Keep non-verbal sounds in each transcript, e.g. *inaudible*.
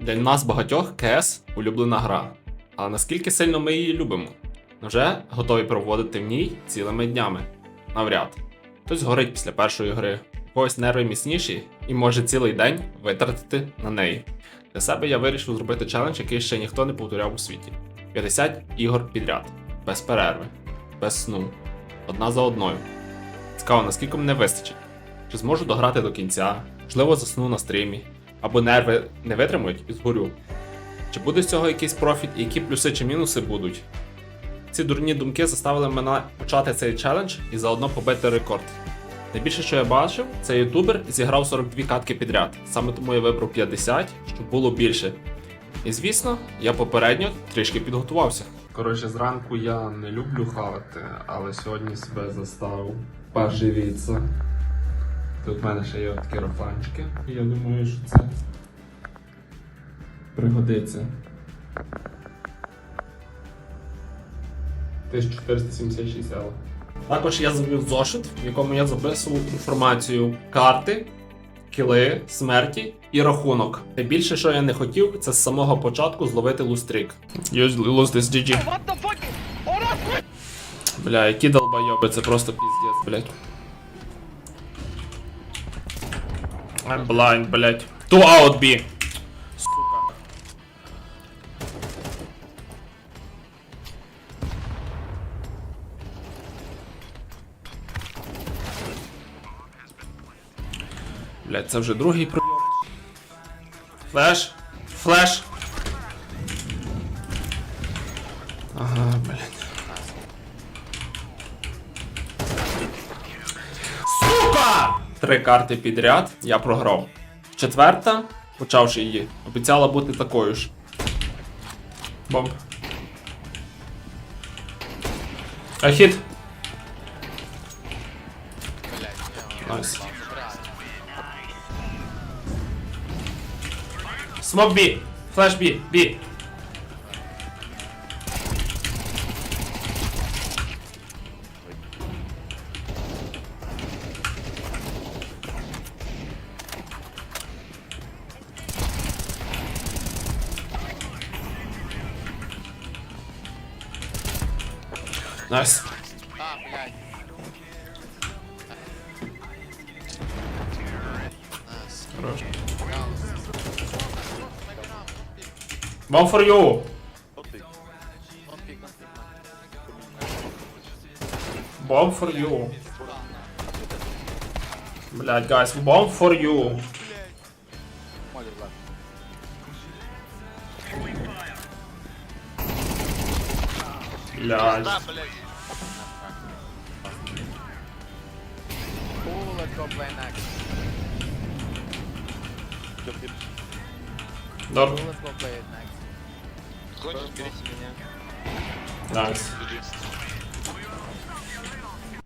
Для нас багатьох КС улюблена гра. Але наскільки сильно ми її любимо? Вже готові проводити в ній цілими днями? Навряд. Хтось горить після першої гри, у когось нерви міцніші і може цілий день витратити на неї. Для себе я вирішив зробити челендж, який ще ніхто не повторяв у світі: 50 ігор підряд, без перерви, без сну, одна за одною. Цікаво, наскільки мене вистачить. Чи зможу дограти до кінця, можливо, засну на стрімі, або нерви не витримують і згорю. Чи буде з цього якийсь профіт, і які плюси чи мінуси будуть? Ці дурні думки заставили мене почати цей челендж і заодно побити рекорд. Найбільше, що я бачив, це ютубер зіграв 42 катки підряд. Саме тому я вибрав 50, щоб було більше. І звісно, я попередньо трішки підготувався. Коротше, зранку я не люблю хавати, але сьогодні себе заставив поживіться. Тут в мене ще є такі рофанчики. І я думаю, що це пригодиться. 1476 євро. Також я завів зошит, в якому я записував інформацію карти, кіли, смерті і рахунок. Найбільше, що я не хотів, це з самого початку зловити лустрік. Lose this GG. Бля, які долбойоби, це просто піздець, блядь. I'm blind, блядь. Two out B. Сука. Блядь, це вже другий про. Флеш. Флеш. Ага, блядь. Сука! Три карти підряд я програв. Четверта, почавши її, обіцяла бути такою ж. Бомб. Ахіт. Найс. Смок бі. Флеш бі. Бі. One for you. Он пик, он пик. Bomb for you. Блять, guys, bomb for you. Молер, Влад. Блять. Ooh, let's go play next. Дор. Ooh, let's go play it next. Хочешь, берите меня. Найс.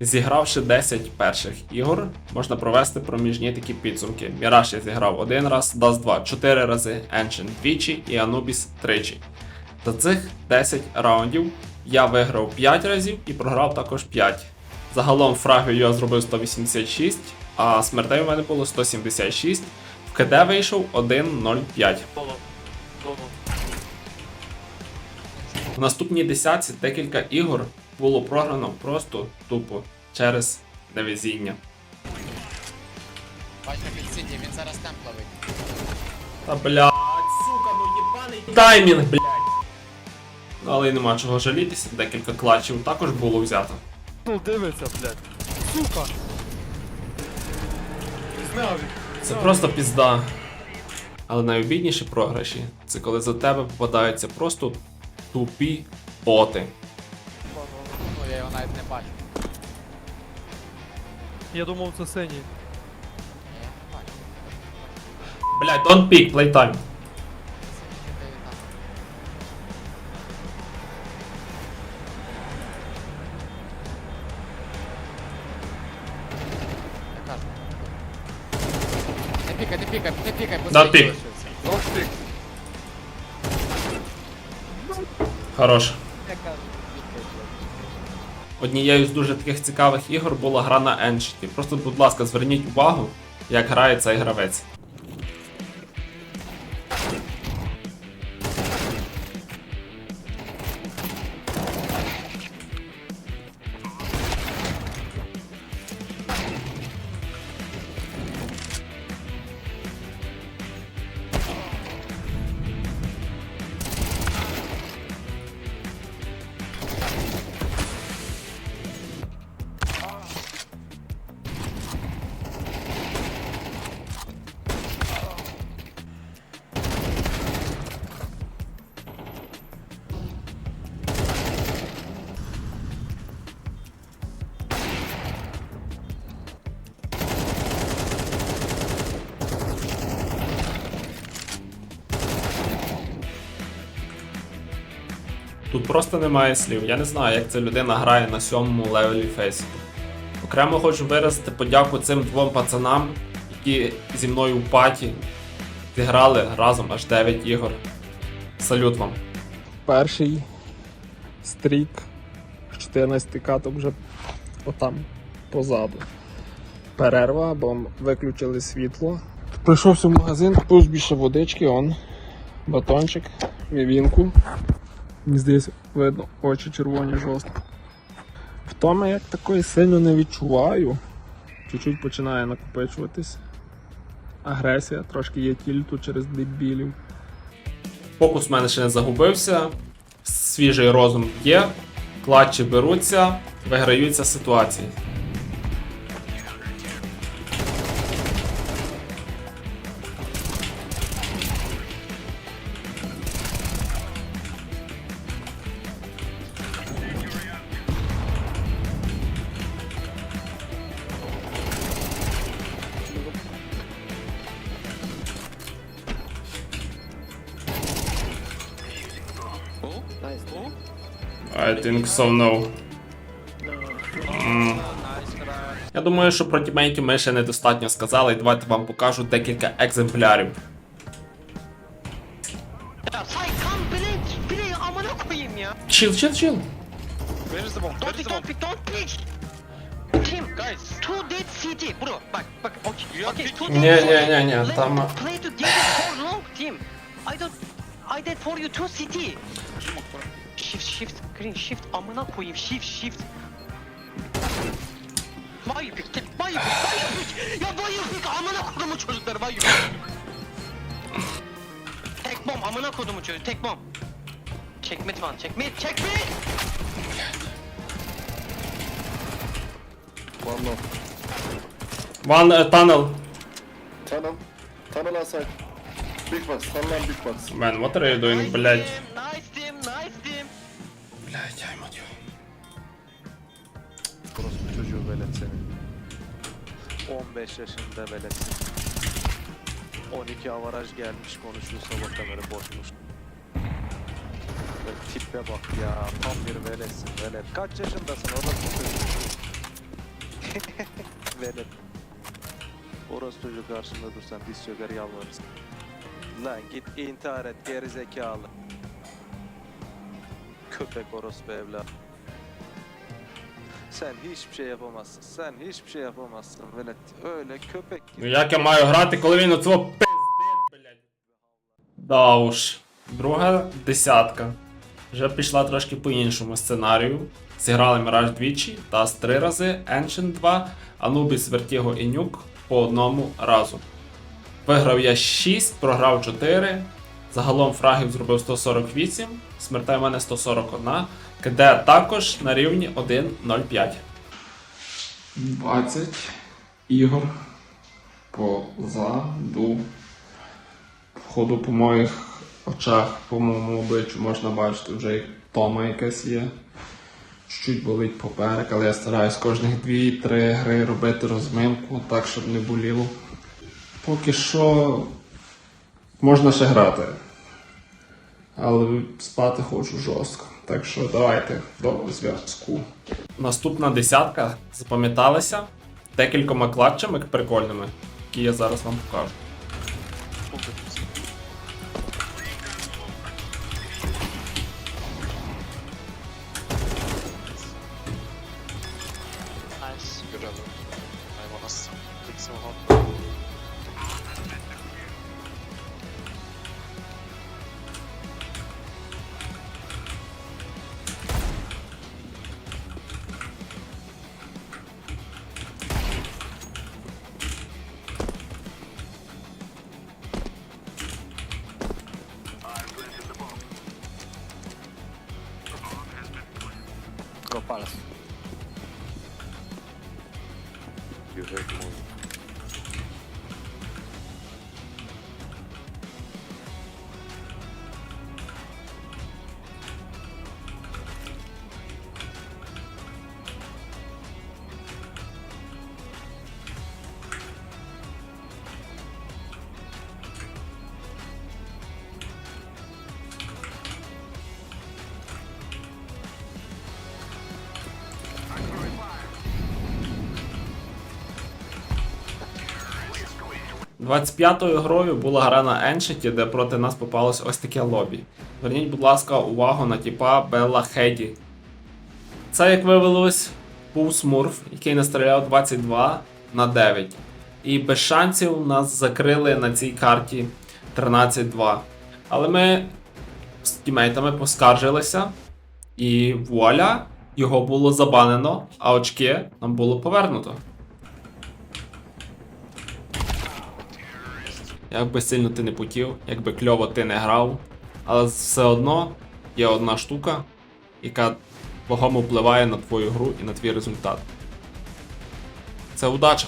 Зігравши 10 перших ігор, можна провести проміжні такі підсумки. Міраж я зіграв один раз, Dust 2 4 рази, Ancient двічі і Anubis тричі. За цих 10 раундів я виграв 5 разів і програв також 5. Загалом фрагів я зробив 186, а смертей у мене було 176. В КД вийшов 1.05. В наступній десятці декілька ігор було програно просто тупо через невезіння. Бачиш, під сіті, він зараз темп ловить. Та блядь, сука, ну єбаний таймінг, блядь. Ну, але й нема чого жалітися, декілька клатчів також було взято. Ну дивиться, блядь. Сука. Він. Це просто пізда. Але найобідніші програші це коли за тебе попадаються просто тупі боти. Ну, я його навіть не бачу. Я думав це синій. Ні, я не бачу. Блядь, don't pick, playtime. Сидить там. Я кажу. Не пікай, не пікай, не пікай, бо Да, сидить пік. Хорош. Однією з дуже таких цікавих ігор була гра на Еншті. Просто, будь ласка, зверніть увагу, як грає цей гравець. Тут просто немає слів. Я не знаю, як ця людина грає на сьомому левелі фейсу. Окремо хочу виразити подяку цим двом пацанам, які зі мною у паті зіграли разом аж 9 ігор. Салют вам. перший стрік, 14 каток вже отам позаду. Перерва, бо виключили світло. Прийшовся в магазин, купив більше водички, он, батончик, мівінку. Мені здається, видно, очі червоні жорстко. Втоми як такої сильно не відчуваю. Чуть-чуть починає накопичуватись. Агресія, трошки є тільту через дебілів. Фокус в мене ще не загубився. Свіжий розум є. Клатчі беруться, виграються ситуації. I think so no. М. Я думаю, що про тімейтів ми ще недостатньо сказали, і давайте вам покажу декілька екземплярів. Чил, чил, чил. Where is the bomb? Where Don't is pick, the don't bomb? pick, don't pick. Team, Guys. two dead CT, bro. Bak, bak, okay, You are okay, pick- two Не, dead не, CT. не, не, Let's там- Shift, shift, green, shift, amına koyayım, shift, shift. Why you pick, why you pick, why you pick? Ya why you pick, amına kodumu çocuklar, why you pick? Tek bom, amına kodumu çocuk, tek bom. Check mid one, check mid, check mid! One more. One uh, tunnel. Tunnel. Tunnel outside. Big box. Tunnel and big box. Man, what are you doing, Nice блядь? Velet senin. 15 yaşında velet. 12 avaraj gelmiş konuşuyor sabahtan beri boşmuş. Böyle tipe bak ya tam bir veletsin velet. Kaç yaşındasın orospu çocuğu? *laughs* velet. Orospu çocuğu karşında dursan diz çöker yalvarırsın. Lan git intihar et geri zekalı. Köpek orospu evlat. Sen hiçbir şey yapamazsın. Sen hiçbir şey yapamazsın velet. Öyle köpek. Ну як я маю грати, коли він оцього пиздить, блядь? Да уж. Друга десятка. Вже пішла трошки по іншому сценарію. Зіграли Мираж двічі, Тас три рази, Ancient 2, Anubis, Vertigo і Nuke по одному разу. Виграв я 6, програв 4. Загалом фрагів зробив 148, смертей в мене 141, КД також на рівні 1.05. 20 ігор позаду. Входу по моїх очах, по моєму обличчю можна бачити, вже і тома якась є. Чуть болить поперек, але я стараюсь кожних 2-3 гри робити розминку, так, щоб не боліло. Поки що можна ще грати. Але спати хочу жорстко. Так що давайте до зв'язку. Наступна десятка запам'яталася декількома клатчами прикольними, які я зараз вам покажу. falso. 25-ю грою була гра на Еншеті, де проти нас попалось ось таке лобі. Зверніть, будь ласка, увагу на тіпа Белла Хеді. Це, як виявилось, був смурф, який настріляв 22 на 9. І без шансів нас закрили на цій карті 13-2. Але ми з тімейтами поскаржилися, і вуаля, його було забанено, а очки нам було повернуто. Як би сильно ти не путів, як би кльово ти не грав, але все одно є одна штука, яка вагомо впливає на твою гру і на твій результат. Це удача.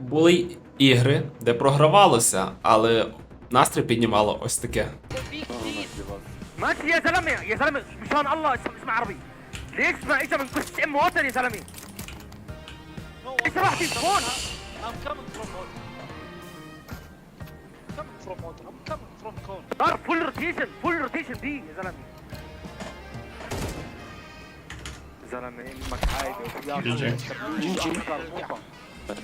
Були ігри, де програвалося, але настрій піднімало ось таке. ماشي يا زلمه يا زلمه مشان الله اسمع, اسمع عربي ليش اسمع اجى من كرسي ام وطن يا زلمه ايش راح تليفون I'm coming from Mountain. Coming from Mountain. I'm coming from Cone. صار فول روتيشن فول روتيشن بي يا زلمه زلمه امك حاجه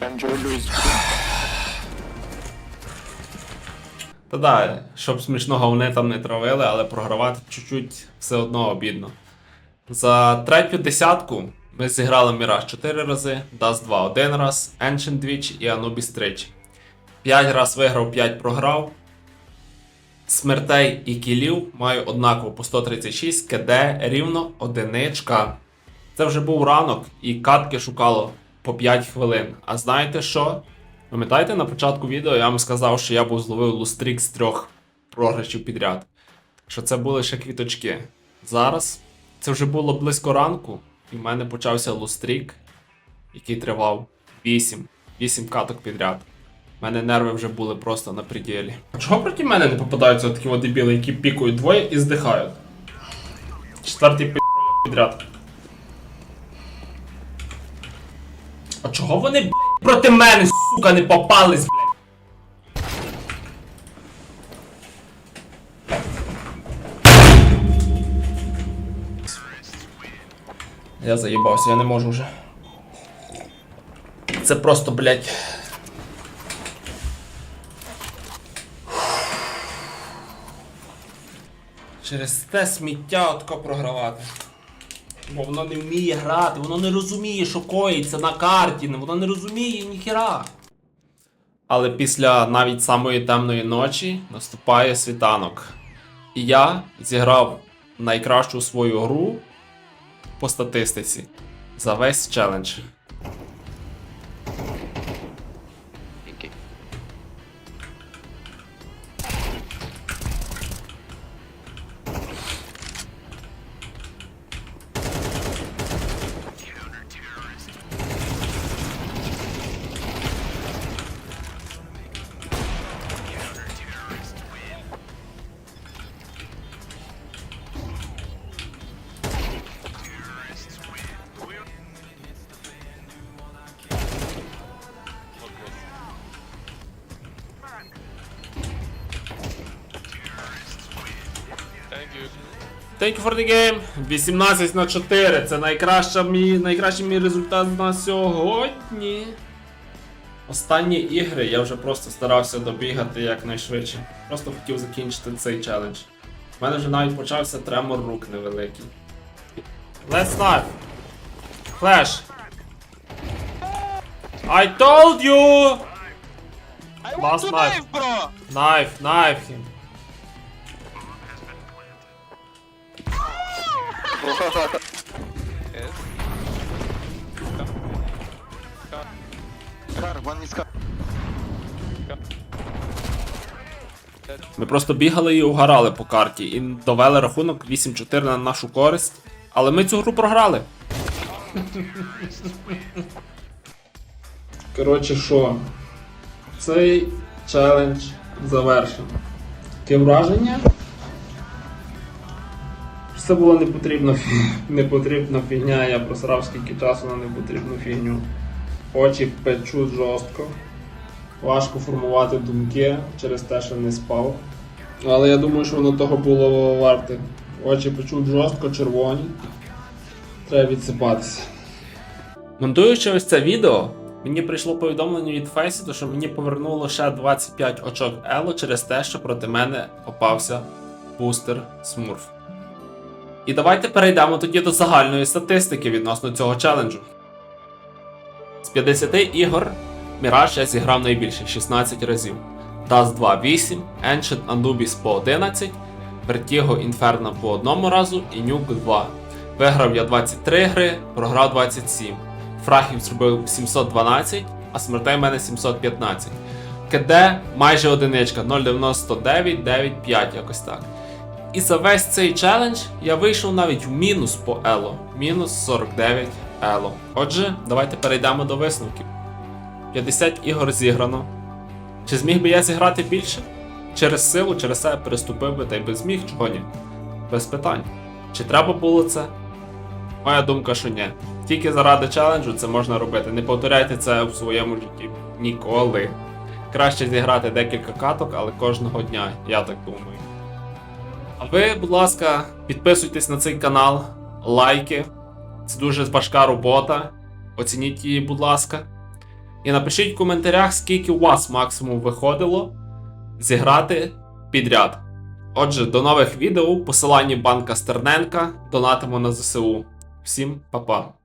Bence ölüyoruz. Та да, щоб смішного вони там не травили, але програвати чуть-чуть все одно обідно. За третю десятку ми зіграли Міраж 4 рази, Dust 2 один раз, Ancient двічі і Anubis тричі. 5 раз виграв, 5 програв. Смертей і кілів маю однаково по 136, КД рівно одиничка. Це вже був ранок, і катки шукало по 5 хвилин. А знаєте що? Пам'ятаєте, на початку відео я вам сказав, що я був зловив лустрік з трьох програшів підряд. Що це були ще квіточки. Зараз це вже було близько ранку, і в мене почався лустрік, який тривав 8. 8 каток підряд. У мене нерви вже були просто на пределі. А чого проти мене не попадаються такі дебіли, які пікують двоє і здихають? Четвертий пі підряд. А чого вони, блядь, проти мене, сука, не попались, блядь? Я заїбався, я не можу вже. Це просто, блядь. Через те сміття отко програвати. Бо воно не вміє грати, воно не розуміє, що коїться на карті, воно не розуміє ніхіра. Але після навіть самої темної ночі наступає світанок. І я зіграв найкращу свою гру по статистиці за весь челендж. Thank you. For the game. 18 на 4. Це найкраща мій, найкращий мій результат на сьогодні. Останні ігри я вже просто старався добігати якнайшвидше. Просто хотів закінчити цей челендж. У мене вже навіть почався тремор рук невеликий. Let's knife. Flash. I told you! Last knife. bro! Knife, knife him. Car, one is car. Ми просто бігали і угорали по карті і довели рахунок 8-4 на нашу користь. Але ми цю гру програли. Коротше, що? Цей челендж завершено. Таке враження. Це була фі- непотрібна фігня, я просрав скільки часу на непотрібну фігню. Очі печуть жорстко. Важко формувати думки через те, що не спав. Але я думаю, що воно того було варте. Очі печуть жорстко, червоні. Треба відсипатися. Монтуючи ось це відео, мені прийшло повідомлення від Фейсіту, що мені повернуло ще 25 очок Ело через те, що проти мене попався бустер Смурф. І давайте перейдемо тоді до загальної статистики відносно цього челенджу. З 50 ігор Міраж я зіграв найбільше 16 разів. Dust 2 8, Ancient Anubis по 11, Vertigo Inferno по одному разу і Nuke 2. Виграв я 23 гри, програв 27. Фрагів зробив 712, а смертей в мене 715. КД майже одиничка 0,99, 9,5, якось так. І за весь цей челендж я вийшов навіть в мінус по Ело. Мінус 49 Ело. Отже, давайте перейдемо до висновків. 50 ігор зіграно. Чи зміг би я зіграти більше? Через силу, через себе переступив би та й би зміг, чого ні? Без питань. Чи треба було це? Моя думка, що ні. Тільки заради челенджу це можна робити. Не повторяйте це в своєму житті. Ніколи. Краще зіграти декілька каток, але кожного дня, я так думаю. Ви, будь ласка, підписуйтесь на цей канал, лайки. Це дуже важка робота. Оцініть її, будь ласка. І напишіть в коментарях, скільки у вас максимум виходило зіграти підряд. Отже, до нових відео. Посилання банка Стерненка. Донатимо на ЗСУ. Всім па-па.